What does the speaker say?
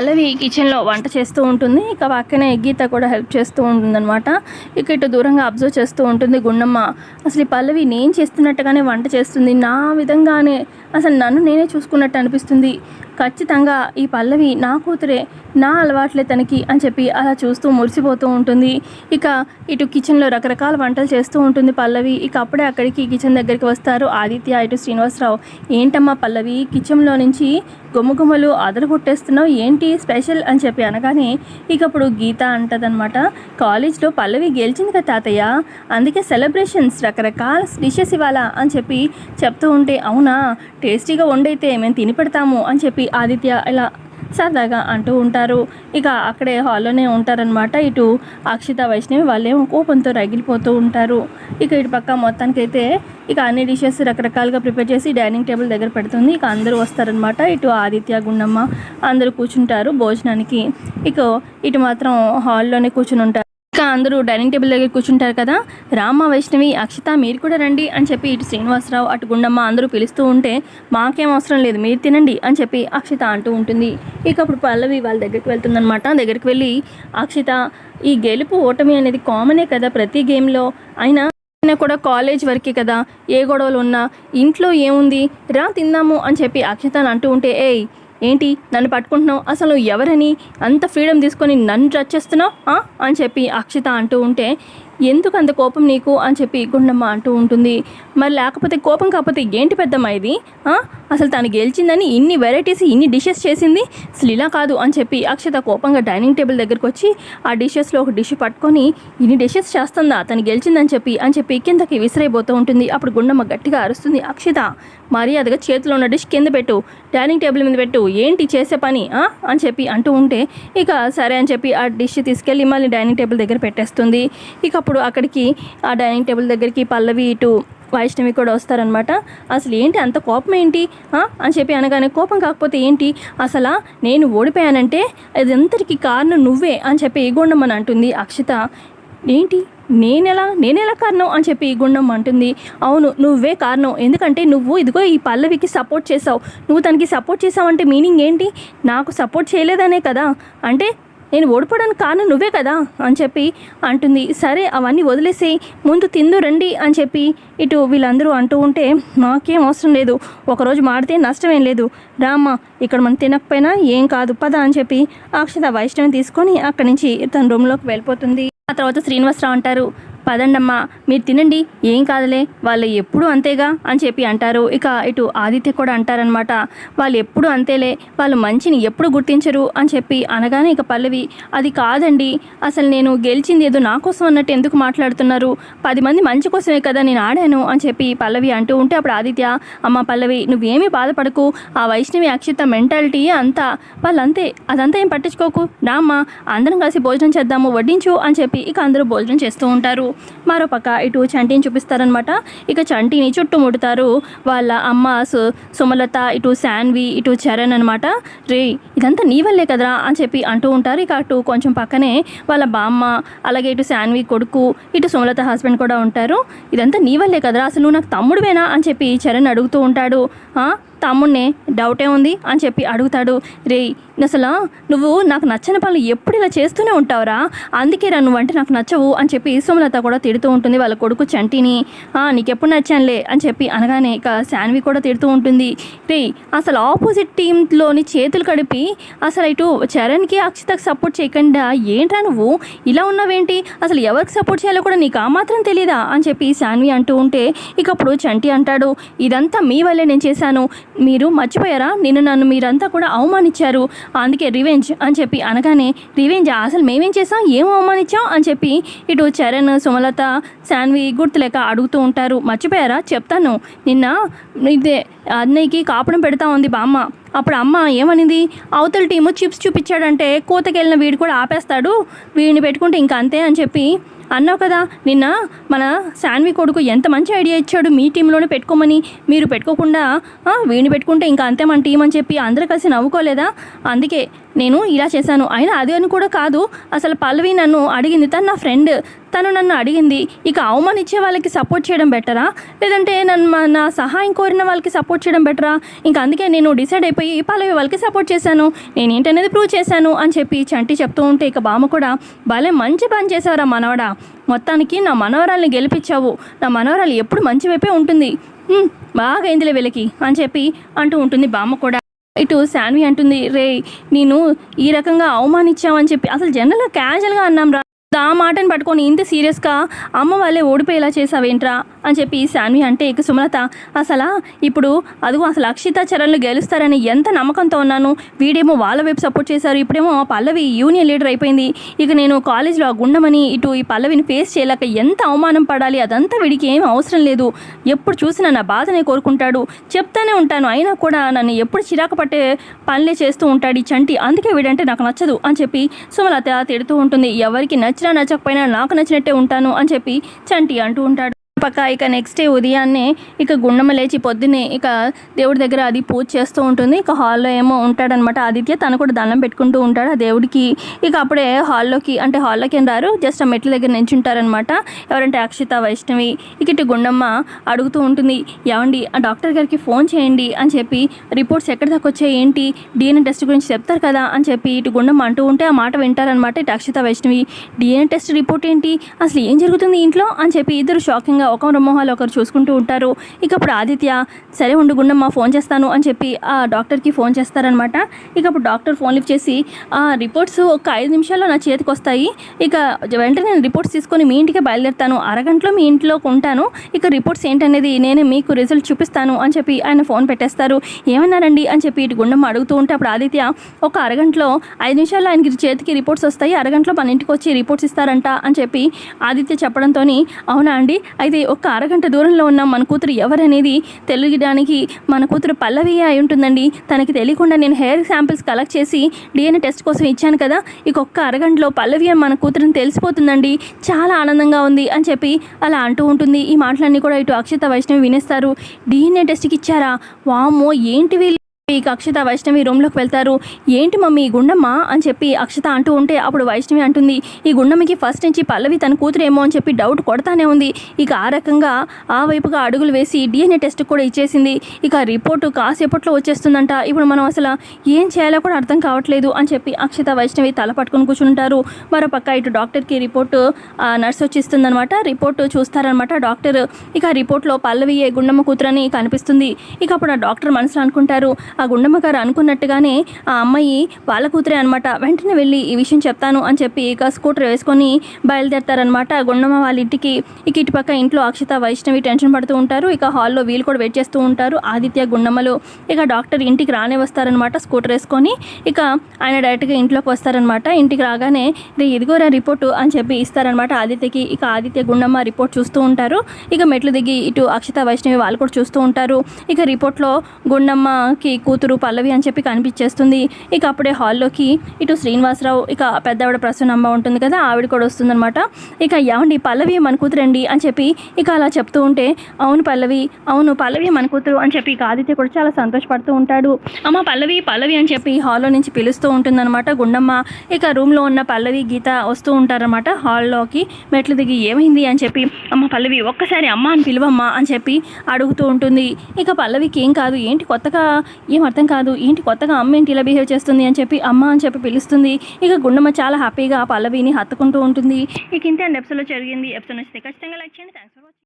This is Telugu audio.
పల్లవి కిచెన్లో వంట చేస్తూ ఉంటుంది. ఇక పక్కనే గీత కూడా హెల్ప్ చేస్తూ ఉంటుందన్నమాట. ఇక ఇటు దూరంగా అబ్జర్వ్ చేస్తూ ఉంటుంది గుండమ్మ. అసలు ఈ పల్లవి నేను చేస్తున్నట్టుగానే వంట చేస్తుంది. నా విధంగానే అసలు నన్ను నేనే చూసుకున్నట్టు అనిపిస్తుంది. ఖచ్చితంగా ఈ పల్లవి నా కూతురే నా అలవాట్లే తనకి అని చెప్పి అలా చూస్తూ మురిసిపోతూ ఉంటుంది. ఇక ఇటు కిచెన్లో రకరకాల వంటలు చేస్తూ ఉంటుంది పల్లవి. ఇక అప్పుడే అక్కడికి కిచెన్ దగ్గరికి వస్తారు ఆదిత్య ఇటు శ్రీనివాసరావు. ఏంటమ్మా పల్లవి కిచెన్లో నుంచి గుమ్మగుమ్మలు అదలు కొట్టేస్తున్నావు? ఏంటి స్పెషల్? అని చెప్పి అనగానే ఇక అప్పుడు గీత అంటదనమాట కాలేజ్లో పల్లవి గెలిచింది కదా తాతయ్య. అందుకే సెలబ్రేషన్స్ రకరకాల డిషెస్ ఇవ్వాలా? అని చెప్పి చెప్తూ ఉంటే అవునా టేస్టీగా వండైతే మేము తిని పెడతాము అని చెప్పి ఆదిత్య ఇలా సరదాగా అంటూ ఉంటారు. ఇక అక్కడే హాల్లోనే ఉంటారనమాట ఇటు అక్షిత వైష్ణవి వాళ్ళేమో కోపంతో రగిలిపోతూ ఉంటారు. ఇక ఇటు పక్క మొత్తానికైతే ఇక అన్ని డిషెస్ రకరకాలుగా ప్రిపేర్ చేసి డైనింగ్ టేబుల్ దగ్గర పెడుతుంది. ఇక అందరూ వస్తారనమాట ఇటు ఆదిత్య గుండమ్మ అందరూ కూర్చుంటారు భోజనానికి. ఇక ఇటు మాత్రం హాల్లోనే కూర్చుని ఉంటారు. అందరూ డైనింగ్ టేబుల్ దగ్గర కూర్చుంటారు కదా? రామ వైష్ణవి అక్షిత మీరు కూడా రండి అని చెప్పి ఇటు శ్రీనివాసరావు అటు గుండమ్మ అందరూ పిలుస్తూ ఉంటే మాకేం అవసరం లేదు మీరు తినండి అని చెప్పి అక్షిత అంటూ ఉంటుంది. ఇక అప్పుడు పల్లవి వాళ్ళ దగ్గరికి వెళ్తుందనమాట దగ్గరికి వెళ్ళి అక్షిత ఈ గెలుపు ఓటమి అనేది కామనే కదా ప్రతి గేమ్లో? అయినా అయినా కూడా కాలేజ్ వరకే కదా? ఏ గొడవలు ఉన్నా? ఇంట్లో ఏముంది? రా తిందాము అని చెప్పి అక్షిత అంటూ ఉంటే ఏయ్ ఏంటి నన్ను పట్టుకుంటున్నావు? అసలు ఎవరని? అంత ఫ్రీడమ్ తీసుకొని నన్ను టచ్ చేస్తున్నావు? ఆ? అని చెప్పి అక్షిత అంటూ ఉంటే ఎందుకు అంత కోపం నీకు అని చెప్పి గుండమ్మ అంటూ ఉంటుంది. మరి లేకపోతే కోపం కాకపోతే ఏంటి పెద్దమ్మ ఇది? అసలు తను గెలిచిందని ఇన్ని వెరైటీస్ ఇన్ని డిషెస్ చేసింది? అసలు ఇలా కాదు అని చెప్పి అక్షత కోపంగా డైనింగ్ టేబుల్ దగ్గరికి వచ్చి ఆ డిషెస్లో ఒక డిష్ పట్టుకొని ఇన్ని డిషెస్ చేస్తుందా? తను గెలిచిందని చెప్పి అని చెప్పి కిందకి విసిరైపోతూ ఉంటుంది. అప్పుడు గుండమ్మ గట్టిగా అరుస్తుంది. అక్షత మర్యాదగా చేతిలో ఉన్న డిష్ కింద పెట్టు. డైనింగ్ టేబుల్ మీద పెట్టు. ఏంటి చేసే పని? అని చెప్పి అంటూ ఉంటే ఇక సరే అని చెప్పి ఆ డిష్ తీసుకెళ్ళి మళ్ళీ డైనింగ్ టేబుల్ దగ్గర పెట్టేస్తుంది. ఇక అప్పుడు అక్కడికి ఆ డైనింగ్ టేబుల్ దగ్గరికి పల్లవి ఇటు వైష్ణవి కూడా వస్తారనమాట అసలు ఏంటి అంత కోపం ఏంటి? అని చెప్పి అనగానే కోపం కాకపోతే ఏంటి? అసలు నేను ఓడిపోయానంటే అదంతటికి కారణం నువ్వే అని చెప్పి ఈగొండమని అంటుంది. అక్షిత ఏంటి? నేనెలా? నేనెలా కారణం? అని చెప్పి ఈగొండం అంటుంది. అవును నువ్వే కారణం. ఎందుకంటే నువ్వు ఇదిగో ఈ పల్లవికి సపోర్ట్ చేసావు నువ్వు తనకి సపోర్ట్ చేసావంటే మీనింగ్ ఏంటి? నాకు సపోర్ట్ చేయలేదనే కదా. అంటే నేను ఓడిపోవడానికి కారణం నువ్వే కదా అని చెప్పి అంటుంది. సరే అవన్నీ వదిలేసి ముందు తిందు రండి అని చెప్పి ఇటు వీళ్ళందరూ అంటూ ఉంటే మాకేం అవసరం లేదు. ఒకరోజు మాడితే నష్టమేం లేదు. రామ్మ ఇక్కడ మనం తినకపోయినా ఏం కాదు పద అని చెప్పి అక్షత వైష్ణవి తీసుకొని అక్కడి నుంచి తన రూమ్లోకి వెళ్ళిపోతుంది. ఆ తర్వాత శ్రీనివాసరావు అంటారు పదండమ్మా మీరు తినండి. ఏం కాదులే వాళ్ళు ఎప్పుడు అంతేగా అని చెప్పి అంటారు. ఇక ఇటు ఆదిత్య కూడా అంటారనమాట వాళ్ళు ఎప్పుడు అంతేలే వాళ్ళు మంచిని ఎప్పుడు గుర్తించరు అని చెప్పి అనగానే ఇక పల్లవి అది కాదండి అసలు నేను గెలిచింది ఏదో నా కోసం అన్నట్టు ఎందుకు మాట్లాడుతున్నారు? పది మంది మంచి కోసమే కదా నేను ఆడాను అని చెప్పి పల్లవి అంటూ ఉంటే అప్పుడు ఆదిత్య అమ్మ పల్లవి నువ్వేమీ బాధపడకు. ఆ వైష్ణవి అక్షిత మెంటాలిటీ అంతా వాళ్ళంతే అదంతా ఏం పట్టించుకోకు. రామ్మా అందరం కలిసి భోజనం చేద్దాము వడ్డించు అని చెప్పి ఇక అందరూ భోజనం చేస్తూ ఉంటారు. మరోపక్క ఇటు చంటిని చూపిస్తారనమాట ఇక చంటిని చుట్టుముడతారు వాళ్ళ అమ్మ సుమలత ఇటు శాన్వి ఇటు చరణ్ అనమాట రే ఇదంతా నీ వల్లే కదరా అని చెప్పి అంటూ ఉంటారు. ఇక అటు కొంచెం పక్కనే వాళ్ళ బామ్మ అలాగే ఇటు శాన్వి కొడుకు ఇటు సుమలత హస్బెండ్ కూడా ఉంటారు. ఇదంతా నీ వల్లే కదరా? అసలు నాకు తమ్ముడువేనా అని చెప్పి చరణ్ అడుగుతూ ఉంటాడు. తమ్ముడిని డౌటే ఉంది అని చెప్పి అడుగుతాడు. రేయ్ అసలు నువ్వు నాకు నచ్చని పనులు ఎప్పుడు ఇలా చేస్తూనే ఉంటావురా? అందుకే రా నువ్వంటే నాకు నచ్చవు అని చెప్పి సోమలత కూడా తిడుతూ ఉంటుంది వాళ్ళ కొడుకు చంటిని. నీకెప్పుడు నచ్చానులే అని చెప్పి అనగానే ఇక శాన్వి కూడా తిడుతూ ఉంటుంది. రేయ్ అసలు ఆపోజిట్ టీంలోని చేతులు కడిపి అసలు ఇటు చరణ్కి అక్షితకు సపోర్ట్ చేయకుండా ఏంట్రా నువ్వు? ఇలా ఉన్నావేంటి? అసలు ఎవరికి సపోర్ట్ చేయాలో కూడా నీకు ఆ మాత్రం తెలియదా అని చెప్పి శాన్వి అంటూ ఉంటే ఇక అప్పుడు చంటి అంటాడు ఇదంతా మీ వల్లే నేను చేశాను. మీరు మర్చిపోయారా? నిన్ను నన్ను మీరంతా కూడా అవమానించారు. అందుకే రివెంజ్ అని చెప్పి అనగానే రివెంజ్ అసలు మేమేం చేసాం ఏం అవమానించాం? అని చెప్పి ఇటు చరణ్ సుమలత శాన్వి గుర్తులేక అడుగుతూ ఉంటారు. మర్చిపోయారా? చెప్తాను. నిన్న ఇదే అన్నయ్యకి కాపడం పెడతా ఉంది బామ్మ. అప్పుడు అమ్మ ఏమనింది? అవతల టీము చిప్స్ చూపించాడంటే కోతకెళ్ళిన వీడు కూడా ఆపేస్తాడు. వీడిని పెట్టుకుంటే ఇంకా అంతే అని చెప్పి అన్నావు కదా నిన్న మన శాన్వి కొడుకు ఎంత మంచి ఐడియా ఇచ్చాడు మీ టీంలోనే పెట్టుకోమని. మీరు పెట్టుకోకుండా "ఆ, వీడిని పెట్టుకుంటే ఇంకా అంతే మన టీం అని చెప్పి అందరూ కలిసి నవ్వుకోలేదా? అందుకే నేను ఇలా చేశాను. అయినా అది అని కూడా కాదు. అసలు పల్లవి నన్ను అడిగింది తను నా ఫ్రెండ్ తను నన్ను అడిగింది ఇక అవమానిచ్చే వాళ్ళకి సపోర్ట్ చేయడం బెటరా? లేదంటే నన్ను మా- నా సహాయం కోరిన వాళ్ళకి సపోర్ట్ చేయడం బెటరా? ఇంకా అందుకే నేను డిసైడ్ అయిపోయి పల్లవి వాళ్ళకి సపోర్ట్ చేశాను. నేను ఏంటనేది ప్రూవ్ చేశాను అని చెప్పి చంటి చెప్తూ ఉంటే ఇక బామ్మ కూడా భలే మంచి పని చేశావురా మనవడా. మొత్తానికి నా మనవరాల్ని గెలిపించావు. నా మనవరాలు ఎప్పుడు మంచి వైపే ఉంటుంది. బాగా అయిందిలే వీళ్ళకి అని చెప్పి అంటూ ఉంటుంది బామ్మ కూడా. ఇటు శాన్వి అంటుంది రే నేను ఈ రకంగా అవమానించావని చెప్పి అసలు జనరల్గా క్యాజువల్గా అన్నాం రా. ఆ మాటను పట్టుకొని ఇంత సీరియస్గా అమ్మ వాళ్ళే ఓడిపోయేలా చేసావేంట్రా? అని చెప్పి శాన్వి అంటే ఇక సుమలత అసలు ఇప్పుడు అదిగో అసలు అక్షిత చరణ్లు గెలుస్తారని ఎంత నమ్మకంతో ఉన్నాను. వీడేమో వాళ్ళ వైపు సపోర్ట్ చేశారు. ఇప్పుడేమో ఆ పల్లవి యూనియన్ లీడర్ అయిపోయింది. ఇక నేను కాలేజ్లో గుండమని ఇటు ఈ పల్లవిని ఫేస్ చేయలేక ఎంత అవమానం పడాలి? అదంతా వీడికి ఏం అవసరం లేదు. ఎప్పుడు చూసినా నా బాధనే కోరుకుంటాడు. చెప్తానే ఉంటాను. అయినా కూడా నన్ను ఎప్పుడు చిరాకు పట్టే పనులే చేస్తూ ఉంటాడు ఈ చంటి. అందుకే వీడంటే నాకు నచ్చదు అని చెప్పి సుమలత తిడుతూ ఉంటుంది. ఎవరికి నచ్చినా నచ్చకపోయినా నాకు నచ్చినట్టే ఉంటాను అని చెప్పి చంటి అంటూ ఉంటాడు. పక్క ఇక నెక్స్ట్ డే ఉదయాన్నే ఇక గుండమ్మ లేచి పొద్దున్నే ఇక దేవుడి దగ్గర అది పూజ చేస్తూ ఉంటుంది. ఇక హాల్లో ఏమో ఉంటాడనమాట ఆదిత్య. తను కూడా దండం పెట్టుకుంటూ ఉంటాడు ఆ దేవుడికి. ఇక అప్పుడే హాల్లోకి అంటే హాల్లోకి ఏం రారు. జస్ట్ ఆ మెట్ల దగ్గర నించుంటారనమాట ఎవరంటే అక్షిత వైష్ణవి. ఇక ఇటు గుండమ్మ అడుగుతూ ఉంటుంది ఏమండి ఆ డాక్టర్ గారికి ఫోన్ చేయండి అని చెప్పి రిపోర్ట్స్ ఎక్కడి దాకా వచ్చాయి? ఏంటి? డిఎన్ఏ టెస్ట్ గురించి చెప్తారు కదా అని చెప్పి ఇటు గుండమ్మ అంటూ ఉంటే ఆ మాట వింటారనమాట ఇటు Akshitha Vaishnavi. DNA test report ఏంటి? అసలు ఏం జరుగుతుంది ఇంట్లో? అని చెప్పి ఇద్దరు షాకింగ్గా ఒకరు మొహాలు ఒకరు చూసుకుంటూ ఉంటారు. ఇక అప్పుడు ఆదిత్య సరే ఉండు గుండమ్మ ఫోన్ చేస్తాను అని చెప్పి ఆ డాక్టర్కి ఫోన్ చేస్తారనమాట ఇక అప్పుడు డాక్టర్ ఫోన్ లిఫ్ట్ చేసి ఆ రిపోర్ట్స్ ఒక ఐదు నిమిషాల్లో నా చేతికి వస్తాయి. ఇక వెంటనే నేను రిపోర్ట్స్ తీసుకొని మీ ఇంటికి బయలుదేరుతాను. అరగంటలో మీ ఇంట్లోకి ఉంటాను. ఇక రిపోర్ట్స్ ఏంటనేది నేనే మీకు రిజల్ట్ చూపిస్తాను అని చెప్పి ఆయన ఫోన్ పెట్టేస్తారు. ఏమన్నారండి అని చెప్పి ఇటు గుండమ్మ అడుగుతూ ఉంటే అప్పుడు ఆదిత్య ఒక అరగంటలో ఐదు నిమిషాల్లో ఆయనకి చేతికి రిపోర్ట్స్ వస్తాయి. అరగంటలో మన ఇంటికి వచ్చి రిపోర్ట్స్ ఇస్తారంట అని చెప్పి ఆదిత్య చెప్పడంతో అవునా అండి? అయితే ఒక్క అరగంట దూరంలో ఉన్న మన కూతురు ఎవరనేది తెలియడానికి మన కూతురు పల్లవి అయి ఉంటుందండి. తనకి తెలియకుండా నేను హెయిర్ శాంపిల్స్ కలెక్ట్ చేసి డిఎన్ఏ టెస్ట్ కోసం ఇచ్చాను కదా. ఇక ఒక్క అరగంటలో పల్లవి అని మన కూతురుని తెలిసిపోతుందండి. చాలా ఆనందంగా ఉంది అని చెప్పి అలా అంటూ ఉంటుంది. ఈ మాటలన్నీ కూడా ఇటు అక్షిత వైష్ణవి వినేస్తారు. డిఎన్ఏ టెస్ట్కి ఇచ్చారా? వామ్మో ఏంటి వీళ్ళు ఇక అక్షిత వైష్ణవి రూమ్లోకి వెళ్తారు. ఏంటి మమ్మీ ఈ గుండమ్మ? అని చెప్పి అక్షిత అంటూ ఉంటే అప్పుడు వైష్ణవి అంటుంది ఈ గుండమ్మకి ఫస్ట్ నుంచి పల్లవి తన కూతురేమో అని చెప్పి డౌట్ కొడతానే ఉంది. ఇక ఆ రకంగా ఆ వైపుగా అడుగులు వేసి డిఎన్ఏ టెస్ట్ కూడా ఇచ్చేసింది. ఇక రిపోర్టు కాసేపట్లో వచ్చేస్తుందంట. ఇప్పుడు మనం అసలు ఏం చేయాలో కూడా అర్థం కావట్లేదు అని చెప్పి అక్షిత వైష్ణవి తల పట్టుకుని కూర్చుంటారు. మరో పక్క ఇటు డాక్టర్కి రిపోర్టు నర్స్ వచ్చి ఇస్తుందనమాట రిపోర్టు చూస్తారనమాట డాక్టర్ ఇక రిపోర్ట్లో పల్లవి ఏ గుండమ్మ కూతురని కనిపిస్తుంది. ఇక అప్పుడు ఆ డాక్టర్ మనసులో అనుకుంటారు ఆ గుండమ్మ గారు అనుకున్నట్టుగానే ఆ అమ్మాయి వాళ్ళ కూతురే అనమాట వెంటనే వెళ్ళి ఈ విషయం చెప్తాను అని చెప్పి ఇక స్కూటర్ వేసుకొని బయలుదేరతారనమాట గుండమ్మ వాళ్ళ ఇంటికి ఇక ఇటుపక్క ఇంట్లో అక్షిత వైష్ణవి టెన్షన్ పడుతూ ఉంటారు. ఇక హాల్లో వీళ్ళు కూడా వెయిట్ చేస్తూ ఉంటారు. ఆదిత్య గుండమ్మలు ఇక డాక్టర్ ఇంటికి రానే వస్తారనమాట స్కూటర్ వేసుకొని. ఇక ఆయన డైరెక్ట్గా ఇంట్లోకి వస్తారనమాట ఇంటికి రాగానే "రే, ఇదిగోరా రిపోర్టు అని చెప్పి ఇస్తారనమాట ఆదిత్యకి. ఇక ఆదిత్య గుండమ్మ రిపోర్ట్ చూస్తూ ఉంటారు. ఇక మెట్లు దిగి ఇటు అక్షిత వైష్ణవి వాళ్ళు కూడా చూస్తూ ఉంటారు. ఇక రిపోర్ట్లో గుండమ్మకి కూతురు పల్లవి అని చెప్పి కనిపించేస్తుంది. ఇక అప్పుడే హాల్లోకి ఇటు శ్రీనివాసరావు ఇక పెద్దవిడ ప్రసన్నమ్మ ఉంటుంది కదా ఆవిడ కూడా వస్తుందన్నమాట. ఇక ఏమండి పల్లవి మన కూతురండి అని చెప్పి ఇక అలా చెప్తూ ఉంటే అవును పల్లవి అవును పల్లవి మన కూతురు అని చెప్పి ఇక ఆదిత్య కూడా చాలా సంతోషపడుతూ ఉంటాడు. అమ్మ పల్లవి పల్లవి అని చెప్పి హాల్లో నుంచి పిలుస్తూ ఉంటుందన్నమాట గుండమ్మ. ఇక రూమ్లో ఉన్న పల్లవి గీత వస్తూ ఉంటారనమాట హాల్లోకి. మెట్లు దిగి ఏమైంది అని చెప్పి అమ్మ పల్లవి ఒక్కసారి అమ్మ అని పిలువమ్మా అని చెప్పి అడుగుతూ ఉంటుంది. ఇక పల్లవికి ఏం కాదు ఏంటి కొత్తగా ఏం అర్థం కాదు. ఏంటి కొత్తగా అమ్మ ఏంటి ఇలా బిహేవ్ చేస్తుంది అని చెప్పి అమ్మ అని చెప్పి పిలుస్తుంది. ఇక గుండమ్మ చాలా హ్యాపీగా ఆ పల్లవిని హత్తుకుంటూ ఉంటుంది. ఇక ఇంతే అండి ఎపిసోడ్లో జరిగింది. ఎపిసోడ్ నచ్చితే ఖచ్చితంగా లైక్ చేయండి. Thanks for watching